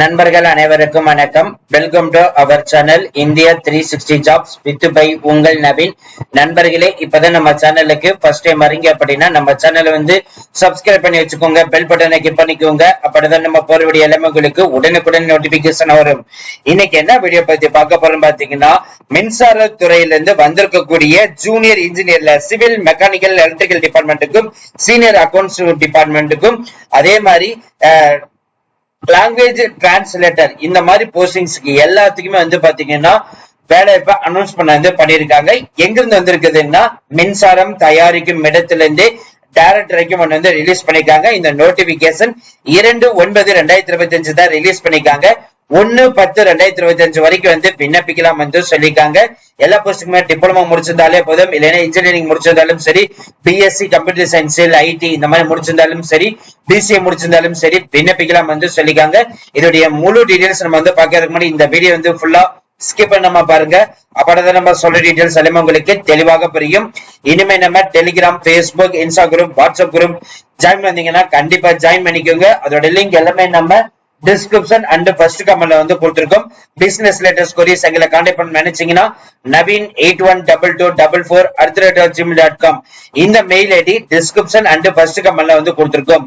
நண்பர்கள் அனைவருக்கும் வணக்கம். Welcome to our channel India three sixty jobs with by உங்கள் நவீன். நண்பர்களே இப்பதான் நம்ம சேனலுக்கு ஃபர்ஸ்ட் டைம் வரீங்க அப்படின்னா நம்ம சேனலை வந்து சப்ஸ்கிரைப் பண்ணி வச்சுக்கோங்க பெல் பட்டனை கிளிக் பண்ணிக்கோங்க. அப்படிதான் நம்ம போற வீடியோ எல்லாமே உங்களுக்கு உடனுக்குடன் நோட்டிபிகேஷன் வரும். இன்னைக்கு என்ன வீடியோ பத்தி பார்க்க போறோம் பாத்தீங்கன்னா மின்சார துறையிலிருந்து வந்திருக்கக்கூடிய ஜூனியர் இன்ஜினியர்ல சிவில் மெக்கானிக்கல் எலக்ட்ரிக்கல் டிபார்ட்மெண்ட்டுக்கும் சீனியர் அக்கௌண்ட்ஸ் டிபார்ட்மெண்ட்டுக்கும் அதே மாதிரி லாங்குவேஜ் டிரான்ஸ்லேட்டர் இந்த மாதிரி போஸ்டிங்ஸ்க்கு எல்லாத்துக்குமே வந்து பாத்தீங்கன்னா வேலை இப்ப அனௌன்ஸ் பண்ண வந்து பண்ணிருக்காங்க எங்கிருந்து வந்திருக்குதுன்னா மின்சாரம் தயாரிக்கும் இடத்துல இருந்து டைரக்ட் ஒன்று வந்து ரிலீஸ் பண்ணிருக்காங்க இந்த நோட்டிபிகேஷன் இரண்டு ஒன்பது ரெண்டாயிரத்தி இருபத்தி அஞ்சு தான் ரிலீஸ் பண்ணிருக்காங்க ஒன்னு பத்து ரெண்டாயிரத்தி இருபத்தி அஞ்சு வரைக்கும் வந்து விண்ணப்பிக்கலாம் வந்து சொல்லியிருக்காங்க. எல்லா போஸ்ட்டுக்குமே டிப்ளமோ முடிச்சிருந்தாலே போதும் இல்லைன்னா இன்ஜினியரிங் முடிச்சிருந்தாலும் சரி பிஎஸ்சி கம்ப்யூட்டர் சயின்ஸ் ஐடி இந்த மாதிரி முடிச்சிருந்தாலும் சரி பிசிஏ முடிச்சிருந்தாலும் சரி விண்ணப்பிக்கலாம் வந்து சொல்லியிருக்காங்க. இதோடைய முழு டீடைல்ஸ் நம்ம வந்து பார்க்கறதுக்கு முன்னாடி இந்த வீடியோ வந்து ஃபுல்லா ஸ்கிப் பண்ணாம பாருங்க. அப்பதான் நம்ம சொல்ற டீடைல்ஸ் எல்லாமே உங்களுக்கு தெளிவாக புரியும். இனிமே நம்ம Telegram Facebook Insta group WhatsApp group join பண்ணீங்கன்னா கண்டிப்பா ஜாயின் பண்ணிக்கோங்க. அதோட லிங்க் எல்லாமே நம்ம டிஸ்கிரிப்ஷன் அண்ட் ஃபர்ஸ்ட் கமெண்ட்ல வந்து கொடுத்துருக்கோம். பிசினஸ் லேட்டஸ்ட் கொரிஸ் எங்களை கான்டாக்ட் பண்ண நினைச்சீங்கன்னா Naveen eight one double two double four Gmail dot com இந்த mail ID description and first கமெண்ட்ல வந்து கொடுத்துருக்கோம்.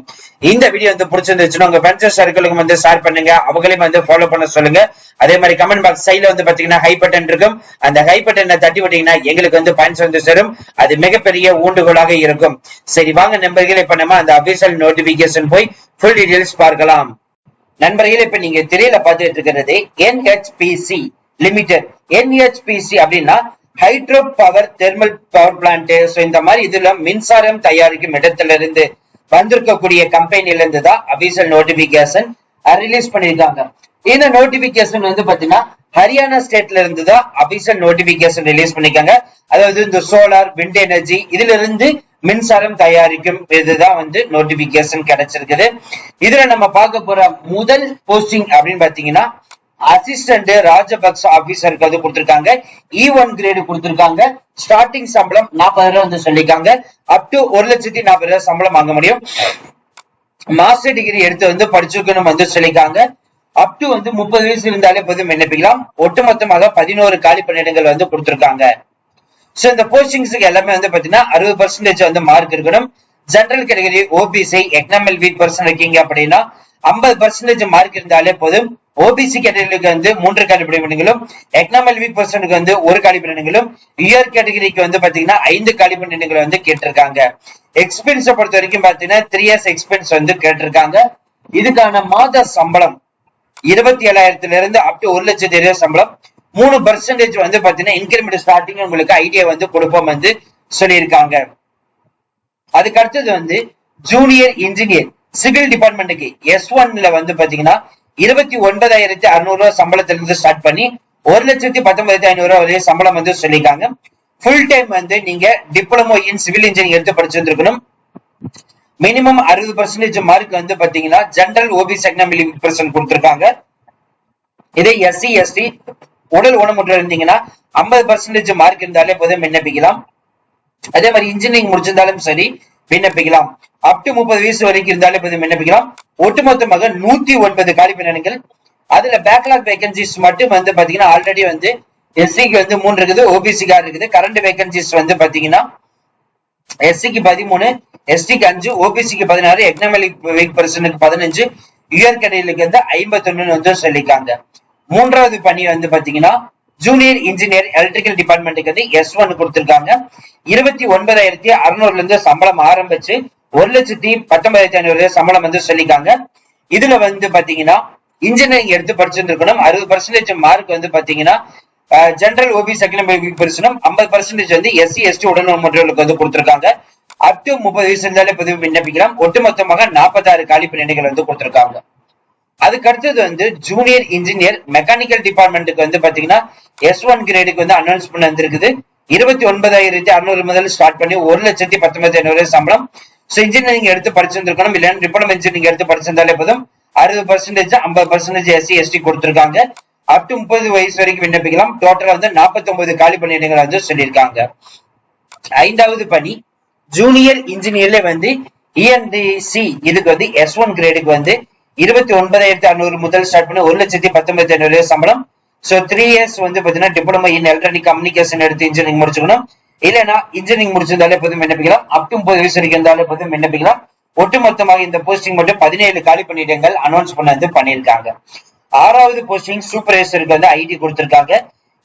இந்த வீடியோ வந்து பிடிச்சிருந்துச்சுன்னா உங்க ஃப்ரெண்ட்ஸ் சர்க்கிளுக்கு வந்து ஷேர் பண்ணுங்க. அவங்களையும் வந்து ஃபாலோ பண்ண சொல்லுங்க. அதே மாதிரி கமெண்ட் பாக்ஸ் சைட்ல வந்து பாத்தீங்கன்னா ஹை பட்டன் இருக்கும். அந்த ஹை பட்டனை தட்டி விட்டீங்கன்னா எங்களுக்கு வந்து பாயிண்ட்ஸ் வந்து சேரும். அது மிகப்பெரிய ஊண்டுகோலாக இருக்கும். சரி வாங்க நண்பர்களே இப்ப நம்ம அந்த அபிஷியல் நோட்டிபிகேஷன் போய் ஃபுல் டீடைல்ஸ் பார்க்கலாம். நண்பர்களே இப்ப நீங்க திரையில பார்த்துட்டு இருக்கிறது என்ஹெச்பிசி லிமிடெட் என்ஹெச்பிசி அப்படின்னா hydro power thermal power plant இந்த மாதிரி இதுல மின்சாரம் தயாரிக்கும் இடத்துல இருந்து வந்திருக்கக்கூடிய கம்பெனில இருந்து தான் அபிஷியல் நோட்டிபிகேஷன் ரிலீஸ் பண்ணியிருக்காங்க. இந்த நோட்டிபிகேஷன் வந்து பாத்தீங்கன்னா ஹரியானா ஸ்டேட்ல இருந்து தான் அபிஷியல் நோட்டிபிகேஷன் ரிலீஸ் பண்ணிருக்காங்க. அதாவது இந்த சோலார் விண்ட் எனர்ஜி இதுல இருந்து மின்சாரம் தயாரிக்கும் இதுதான் வந்து நோட்டிபிகேஷன் கிடைச்சிருக்குது. இதுல நம்ம பார்க்க போற முதல் போஸ்டிங் அப்படின்னு பாத்தீங்கன்னா அசிஸ்டன்ட் ராஜபக்ச ஆபீசருக்கு வந்து கொடுத்திருக்காங்க. இ ஒன் கிரேடு கொடுத்திருக்காங்க. ஸ்டார்டிங் சம்பளம் நாற்பதாயிரம் வந்து சொல்லிருக்காங்க அப் டு ஒரு லட்சத்தி நாற்பது சம்பளம் வாங்க முடியும். மாஸ்டர் டிகிரி எடுத்து வந்து படிச்சிருக்கணும் வந்து சொல்லிருக்காங்க அப் டு வந்து முப்பது வயசு இருந்தாலே போதும் விண்ணப்பிக்கலாம் ஒட்டுமொத்தமாக பதினோரு காலி பணியிடங்கள் வந்து கொடுத்திருக்காங்க. சோ இந்த போஸ்டிங்ஸுக்கு எல்லாமே வந்து பாத்தீங்கன்னா அறுபது பர்சன்டேஜ் வந்து மார்க் இருக்கணும். General category OBC economical weak person இருக்கீங்க அப்படின்னா ஐம்பது பர்சன்டேஜ் மார்க் இருந்தாலே போதும். ஓபிசி கேட்டகரிக்கு வந்து மூன்று காலி பணியிடங்களும் எக்கனாமல் வீக் பர்சனுக்கு வந்து ஒரு காலி பணியிடங்களும் இயர் கேட்டகரிக்கு வந்து பாத்தீங்கன்னா ஐந்து காலி பணியிடங்களை வந்து கேட்டிருக்காங்க. எக்ஸ்பீரியன்ஸை பொறுத்த வரைக்கும் பாத்தீங்கன்னா த்ரீ இயர்ஸ் எக்ஸ்பீரியன்ஸ் வந்து கேட்டிருக்காங்க. இதுக்கான மாத சம்பளம் இருபத்தி ஏழாயிரத்துல இருந்து அப் டு ஒரு லட்சத்தி இருபது சம்பளம். மூணு பர்சன்டேஜ் வந்து பாத்தீங்கன்னா இன்கிரிமெண்ட் ஸ்டார்டிங் உங்களுக்கு ஐடியா வந்து கொடுப்போம் வந்து சொல்லியிருக்காங்க. அதுக்கு அடுத்தது வந்து ஜூனியர் இன்ஜினியர் சிவில் டிபார்ட்மெண்ட்டுக்கு எஸ் ஒன்ல வந்து பாத்தீங்கன்னா இருபத்தி ஒன்பதாயிரத்தி அறுநூறு ரூபாய் சம்பளத்திலிருந்து ஸ்டார்ட் பண்ணி ஒரு லட்சத்தி பத்தொன்பதாயிரத்தி ஐநூறு ரூபாய் வரையும் சம்பளம் வந்து சொல்லியிருக்காங்க. ஃபுல் டைம் வந்து நீங்க டிப்ளமோ இன் சிவில் இன்ஜினியர் எடுத்து படிச்சிருந்திருக்கணும். மினிமம் அறுபது பர்சன்டேஜ் மார்க் வந்து பாத்தீங்கன்னா ஜென்ரல் ஓபிசி எக்கனாமி பர்சன்ட் கொடுத்துருக்காங்க. இதே எஸ்சி எஸ்டி உடல் ஊனமுற்று இருந்தீங்கன்னா ஐம்பது பர்சன்டேஜ் மார்க் இருந்தாலே போதும் விண்ணப்பிக்கலாம். அதே மாதிரி இன்ஜினியரிங் முடிச்சிருந்தாலும் சரி விண்ணப்பிக்கலாம். அப் டு முப்பது வயசு வரைக்கும் இருந்தாலே போதும் விண்ணப்பிக்கலாம். ஒட்டுமொத்தமாக நூத்தி ஒன்பது காலி பணியிடங்கள் அதுல பேக்லாக் வேகன்சிஸ் மட்டும் வந்து பாத்தீங்கன்னா ஆல்ரெடி வந்து எஸ்சிக்கு வந்து மூணு இருக்குது ஓபிசிக்கு ஆறு இருக்குது. கரண்ட் வேகன்சிஸ் வந்து பாத்தீங்கன்னா எஸ்சிக்கு பதிமூணு எஸ்டிக்கு அஞ்சு ஓபிசிக்கு பதினாறு எக்கனாமிக் வீக் பர்சனுக்கு பதினஞ்சு யுஆர் வந்து ஐம்பத்தி ஒண்ணுன்னு வந்து சொல்லியிருக்காங்க. மூன்றாவது பணி வந்து பாத்தீங்கன்னா ஜூனியர் இன்ஜினியர் எலக்ட்ரிக்கல் டிபார்ட்மெண்ட்டுக்கு வந்து எஸ் ஒன் கொடுத்துருக்காங்க. இருபத்தி ஒன்பதாயிரத்தி அறுநூறுல இருந்து சம்பளம் ஆரம்பிச்சு ஒரு லட்சத்தி பத்தொன்பதாயிரத்தி ஐநூறு சம்பளம் வந்து சொல்லியிருக்காங்க. இதுல வந்து பாத்தீங்கன்னா இன்ஜினியரிங் எடுத்து படிச்சிருந்திருக்கணும் அறுபது பர்சன்டேஜ் மார்க் வந்து பாத்தீங்கன்னா ஜென்ரல் ஓபி செகண்ட் பெர்சனும் ஐம்பது பர்சன்டேஜ் வந்து எஸ்சி எஸ்டி உடனடிகளுக்கு வந்து கொடுத்திருக்காங்க. அப் டு முப்பது வயசு இருந்தாலே பதிவு விண்ணப்பிக்கலாம். ஒட்டுமொத்தமாக நாற்பத்தாறு காலி பணியிடங்கள் வந்து கொடுத்திருக்காங்க. அதுக்கு அடுத்தது வந்து ஜூனியர் இன்ஜினியர் மெக்கானிக்கல் டிபார்ட்மெண்ட்டுக்கு வந்து பாத்தீங்கன்னா எஸ் ஒன் கிரேடுக்கு வந்து அனௌன்ஸ் பண்ண வந்திருக்குது. இருபத்தி ஒன்பதாயிரத்தி அறுநூறு முதல் ஸ்டார்ட் பண்ணி ஒரு லட்சத்தி பத்தொன்பது ஐநூறு சம்பளம். ஸோ இன்ஜினியரிங் எடுத்து படிச்சிருந்திருக்கணும் இல்லைன்னா டிப்ளமோ இன்ஜினியரிங் எடுத்து படிச்சிருந்தாலே போதும். அறுபது பர்சன்டேஜ் ஐம்பது பர்சன்டேஜ் எஸ்சி எஸ்டி கொடுத்துருக்காங்க. அப் டு முப்பது வயசு வரைக்கும் விண்ணப்பிக்கலாம். டோட்டலா வந்து நாற்பத்தி ஒன்பது காலி பணியிடங்கள் வந்து சொல்லியிருக்காங்க. ஐந்தாவது பணி ஜூனியர் இன்ஜினியர்ல வந்து இஎன்டிசி இதுக்கு வந்து எஸ் ஒன் கிரேடுக்கு வந்து இருபத்தி ஒன்பதாயிரத்தி அறுநூறு முதல் ஸ்டார்ட் பண்ணி ஒரு லட்சத்தி பத்தொன்பத்தி ஐநூறு சம்பளம். சோ த்ரீ இயர்ஸ் வந்து பாத்தீங்கன்னா டிப்ளமோ இன் எலக்ட்ரானிக் கம்யூனிகேஷன் எடுத்து இன்ஜினியரிங் முடிச்சுக்கணும். இல்லைன்னா இன்ஜினியரிங் முடிச்சிருந்தாலே போதும் விண்ணப்பிக்கலாம். அப் டு முப்பது வயசு வரைக்கும் இருந்தாலே போதும் விண்ணப்பிக்கலாம். ஒட்டுமொத்தமாக இந்த போஸ்டிங் மட்டும் பதினேழு காலி பணியிடங்கள் அனௌன்ஸ் பண்ண வந்து பண்ணியிருக்காங்க. ஆறாவது போஸ்டிங் சூப்பர்வைசருக்கு வந்து ஐடி கொடுத்திருக்காங்க.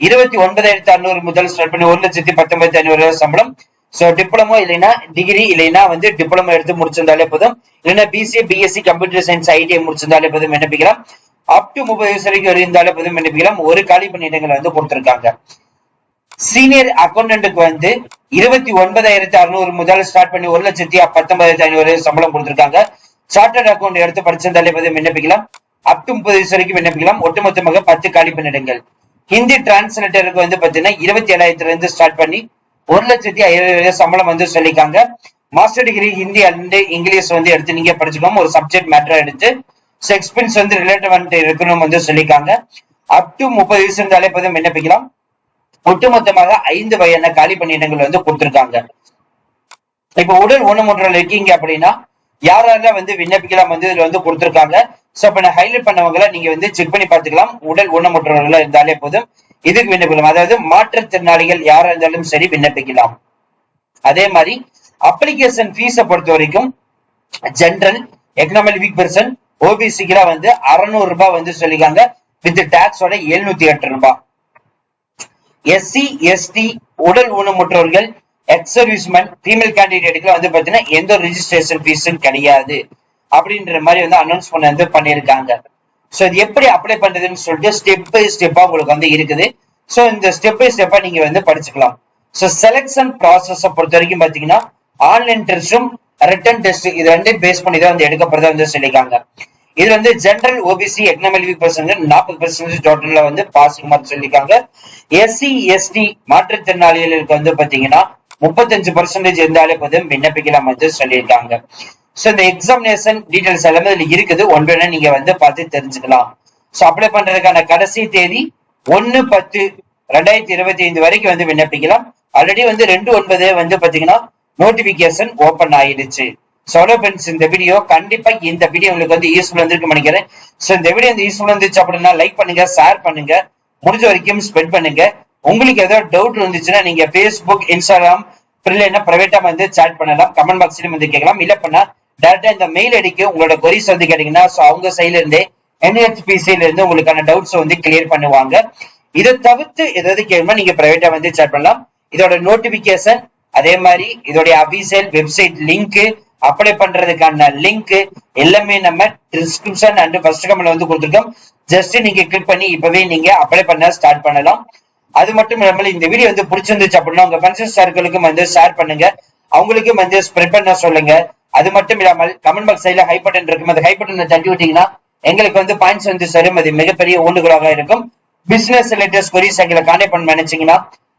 இருபத்தி ஒன்பதாயிரத்தி அறுநூறு முதல் ஸ்டார்ட் பண்ணி ஒரு லட்சத்தி பத்தொன்பத்தி ஐநூறு சம்பளம். சோ டிப்ளமோ இல்லைன்னா டிகிரி இல்லைன்னா வந்து டிப்ளமோ எடுத்து முடிச்சிருந்தாலே போதும். இல்லைன்னா BC BSc computer science ITI முடிச்சிருந்தாலே போதும் விண்ணப்பிக்கலாம் அப் டு முப்பது வயசு வரைக்கும் இருந்தாலே போதும் விண்ணப்பிக்கலாம் ஒரு காலி பணியிடங்களை வந்து கொடுத்திருக்காங்க. சீனியர் அக்கௌண்டன்ட்டுக்கு வந்து இருபத்தி ஒன்பதாயிரத்தி அறுநூறு முதல் ஸ்டார்ட் பண்ணி ஒரு லட்சத்தி பத்தொன்பதாயிரத்தி ஐநூறு சம்பளம் கொடுத்திருக்காங்க. சார்ட்டர்ட் அக்கௌண்ட் எடுத்து படிச்சிருந்தாலே போதும் விண்ணப்பிக்கலாம் அப் முப்பது வயசு வரைக்கும் விண்ணப்பிக்கலாம் ஒட்டுமொத்தமாக பத்து காலி பணியிடங்கள் ஹிந்தி டிரான்ஸ்லேட்டருக்கு வந்து பாத்தீங்கன்னா இருபத்தி ஏழாயிரத்துல இருந்து ஸ்டார்ட் பண்ணி ஒரு லட்சத்தி ஐயாயிரம் சம்பளம் வந்து சொல்லியிருக்காங்க. Master degree Hindi and English வந்து எடுத்து நீங்க படிச்சுக்கோங்க. ஒரு சப்ஜெக்ட் மேட்டரா எடுத்து எக்ஸ்பீரியன்ஸ் வந்து ரிலேட்டிவ் இருக்கணும் வந்து சொல்லியிருக்காங்க. அப் டு முப்பது வயசு இருந்தாலே போதும். விண்ணப்பிக்கலாம் ஒட்டுமொத்தமாக ஐந்து வகையான காலி பணியிடங்கள் வந்து கொடுத்திருக்காங்க. இப்ப உடல் ஊனமுற்றல் இருக்கீங்க அப்படின்னா யாரெல்லாம் வந்து விண்ணப்பிக்கலாம் வந்து இதுல வந்து கொடுத்திருக்காங்க? சோ இப்ப நான் ஹைலைட் பண்ணவங்கள நீங்க வந்து செக் பண்ணி பார்த்துக்கலாம். உடல் ஊனமுற்றவர்களா இருந்தாலே போதும். இதுக்கு விண்ணப்பிக்கலாம். அதாவது மாற்றுத்திறனாளிகள் யாரா இருந்தாலும் சரி விண்ணப்பிக்கலாம். அதே மாதிரி அப்ளிகேஷன் ஃபீஸை பொறுத்த வரைக்கும் ஜென்ரல் எக்கனாமிக் வீக் பர்சன் ஓபிசிக்கெல்லாம் வந்து அறுநூறு ரூபாய் வந்து சொல்லிக்காங்க வித் டாக்ஸோட எழுநூத்தி எட்டு ரூபாய். எஸ்சி எஸ்டி உடல் ஊனமுற்றவர்கள் எக்ஸ் சர்வீஸ்மேன் ஃபீமேல் கேண்டிடேட்டுக்கு வந்து பாத்தீங்கன்னா எந்த ரிஜிஸ்ட்ரேஷன் ஃபீஸும் கிடையாது. அப்படின்ற மாதிரி வந்து அனௌன்ஸ் பண்ண வந்து பண்ணியிருக்காங்க. ஸோ இது எப்படி அப்ளை பண்றதுன்னு சொல்லிட்டு ஸ்டெப் பை ஸ்டெப்பா உங்களுக்கு வந்து இருக்குது. ஸோ இந்த ஸ்டெப் பை ஸ்டெப்பா நீங்க வந்து படிச்சுக்கலாம். ஸோ செலெக்ஷன் ப்ராசஸை பொறுத்த வரைக்கும் பாத்தீங்கன்னா ஆன்லைன் டெஸ்டும் ரிட்டன் டெஸ்ட் இது ரெண்டும் பேஸ் பண்ணி தான் வந்து எடுக்கப்படுறதா வந்து சொல்லியிருக்காங்க. இது வந்து ஜெனரல் ஓபிசி எக்கனாமிக் பர்சன்ட் நாற்பது பர்சன்டேஜ் டோட்டல்ல வந்து பாசிங் மார்க் சொல்லியிருக்காங்க. எஸ்சி எஸ்டி மாற்றுத்திறனாளிகளுக்கு வந்து பாத்தீங்கன்னா முப்பத்தஞ்சு பர்சன்டேஜ் இருந்தாலே போதும். விண்ணப்பிக்கலாம் வந்து சொல்லியிருக்காங்க. சோ இந்த எக்ஸாமினேஷன் டீடைல்ஸ் எல்லாமே இதுல இருக்குது. ஒன்று நீங்க வந்து பார்த்து தெரிஞ்சுக்கலாம். சோ அப்ளை பண்றதுக்கான கடைசி தேதி ஒன்னு பத்து ரெண்டாயிரத்தி இருபத்தி ஐந்து வரைக்கும் வந்து விண்ணப்பிக்கலாம். ஆல்ரெடி வந்து ரெண்டு ஒன்பது வந்து பாத்தீங்கன்னா நோட்டிபிகேஷன் ஓபன் ஆயிடுச்சு. சோலோ பென்ஸ் இந்த வீடியோ கண்டிப்பா இந்த வீடியோ உங்களுக்கு வந்து யூஸ்ஃபுல் வந்திருக்கு நினைக்கிறேன். சோ இந்த வீடியோ வந்து யூஸ்ஃபுல் வந்துச்சு அப்படின்னா லைக் பண்ணுங்க ஷேர் பண்ணுங்க. முடிஞ்ச வரைக்கும் ஸ்பெண்ட் பண்ணுங்க. உங்களுக்கு ஏதாவது டவுட் இருந்துச்சுன்னா நீங்க ஃபேஸ்புக் இன்ஸ்டாகிராம் இல்லைன்னா பிரைவேட்டா வந்து சேட் பண்ணலாம். கமெண்ட் பாக்ஸ்லயும் வந்து கேட்கலாம். இல்ல பண்ணா டேரக்டா இந்த மெயில் அடிக்கு உங்களோட கொரிஸ் வந்து கேட்டீங்கன்னா ஸோ அவங்க சைட்ல இருந்தே என்ஹெச்பிசில இருந்து உங்களுக்கான டவுட்ஸ் வந்து கிளியர் பண்ணுவாங்க. இதை தவிர்த்து ஏதாவது கேட்கணுமா நீங்க பிரைவேட்டா வந்து சேட் பண்ணலாம். இதோட நோட்டிபிகேஷன் அதே மாதிரி இதோடைய அபிஷியல் வெப்சைட் லிங்க் அப்ளை பண்றதுக்கான லிங்க் எல்லாமே நம்ம டிஸ்கிரிப்ஷன் அண்ட் ஃபர்ஸ்ட் கமெண்ட்ல வந்து கொடுத்துருக்கோம். ஜஸ்ட் நீங்க கிளிக் பண்ணி இப்பவே நீங்க அப்ளை பண்ண ஸ்டார்ட் பண்ணலாம். அது மட்டும் இல்லாமல் இந்த வீடியோ வந்து பிடிச்சிருந்துச்சு அப்படின்னா உங்க ஃப்ரெண்ட்ஸ் சர்க்கிளுக்கும் வந்து ஷேர் பண்ணுங்க. அவங்களுக்கும் வந்து ஸ்ப்ரெட் பண்ண சொல்லுங்க. அது மட்டும் இல்லாமல் கமெண்ட் பாக்ஸ் சைட்ல ஹை பட்டன் இருக்கும். அந்த ஹை பட்டன் தட்டி விட்டீங்கன்னா எங்களுக்கு வந்து பாயிண்ட்ஸ் வந்து சரும். அது மிகப்பெரிய ஊண்டுகோலாக இருக்கும். பிசினஸ் ரிலேட்டட் கொரிஸ் எங்களை கான்டாக்ட் பண்ண நினைச்சீங்கன்னா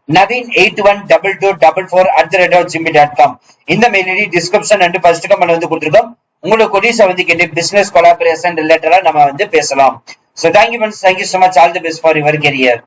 Naveen eight one double two double four at the rate of ஜிம்பி dot com. இந்த mail ID description and first comment வந்து கொடுத்துருக்கோம். உங்களோட கொரிஸை வந்து கேட்டு பிசினஸ் கொலாபரேஷன் ரிலேட்டடா நம்ம வந்து பேசலாம். So thank you friends thank you so much all the best for your career